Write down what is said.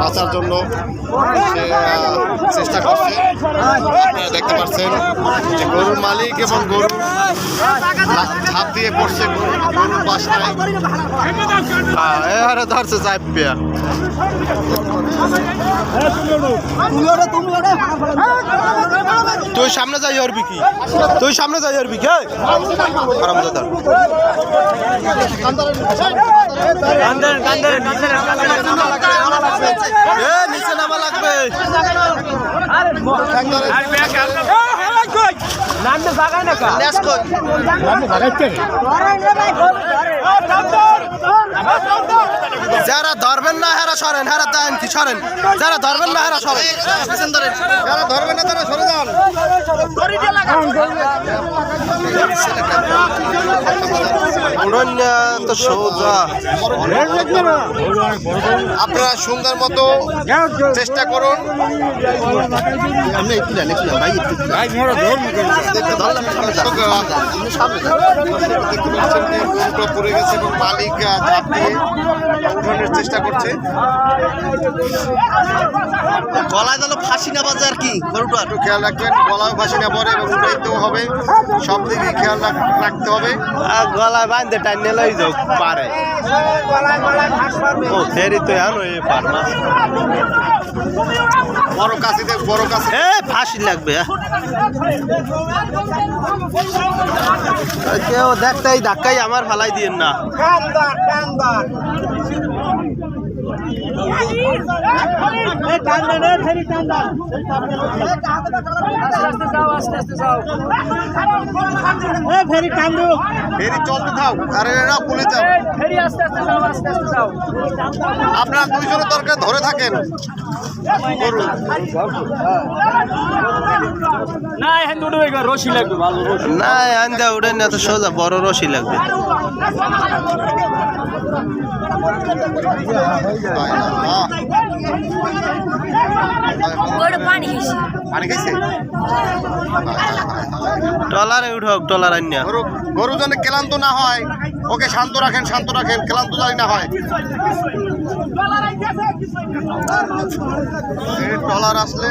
বাঁচার জন্য সে চেষ্টা করছে। আপনারা দেখতে পাচ্ছেন যে গরুর মালিক এবং গরু ঝাঁপ দিয়ে পড়ছে গরু- গরুর বাসায়। আরে ধরছে চাপিয়া তুই সামনে যাই আর বিকি তুই সামনে যাই আর বিকি নিচে নামা লাগবে লেস কই যারা ধরবেন না, হেরা সরেন, হেরা কি সরেন। যারা ধরবেন না, হেরা সরেন। যারা ধরবেন না, তারা সরে যান। উড়ন তো সোজা। আপনারা সুন্দর মতো চেষ্টা করুন। দেখতে পাচ্ছেন যে গরুটা পড়ে গেছে এবং মালিক ঝাঁপ দিয়ে উঠানোর চেষ্টা করছে। গলায় যেন ফাঁসি না বাজে আর কি গরুটার। একটু খেয়াল রাখবেন গলাও ভাসি না পরে এবং উঠাইতেও হবে। সব দিকে খেয়াল রাখ- রাখতে হবে। গলায় বাঁধতে টাইনে লই যাও পারে। ও ফেরি তো এখন পার না বড় বড় কাশি এ ফাঁসি লাগবে কেউ দেখতে এই ধাক্কাই আমার ফালাই দিয়েন না ফেরি কান্দু ফেরি চলতে থাক আরে পুলে যাও। ফেরি আস্তে আস্তে যাও আস্তে আস্তে যাও আপনারা দুইজনের দরকার ধরে থাকেন। না দুটো রশি লাগবে ভালো না উড়ে না তো সোজা বড় রশি লাগবে। আহ, গরু পানি খাইছে। পানি খাইছে? টলারে উঠক টলার আন্যা গরু গরু যেন ক্লান্ত না হয় ওকে শান্ত রাখেন শান্ত রাখেন ক্লান্ত জানি না হয়। এই ট্রলার আসলে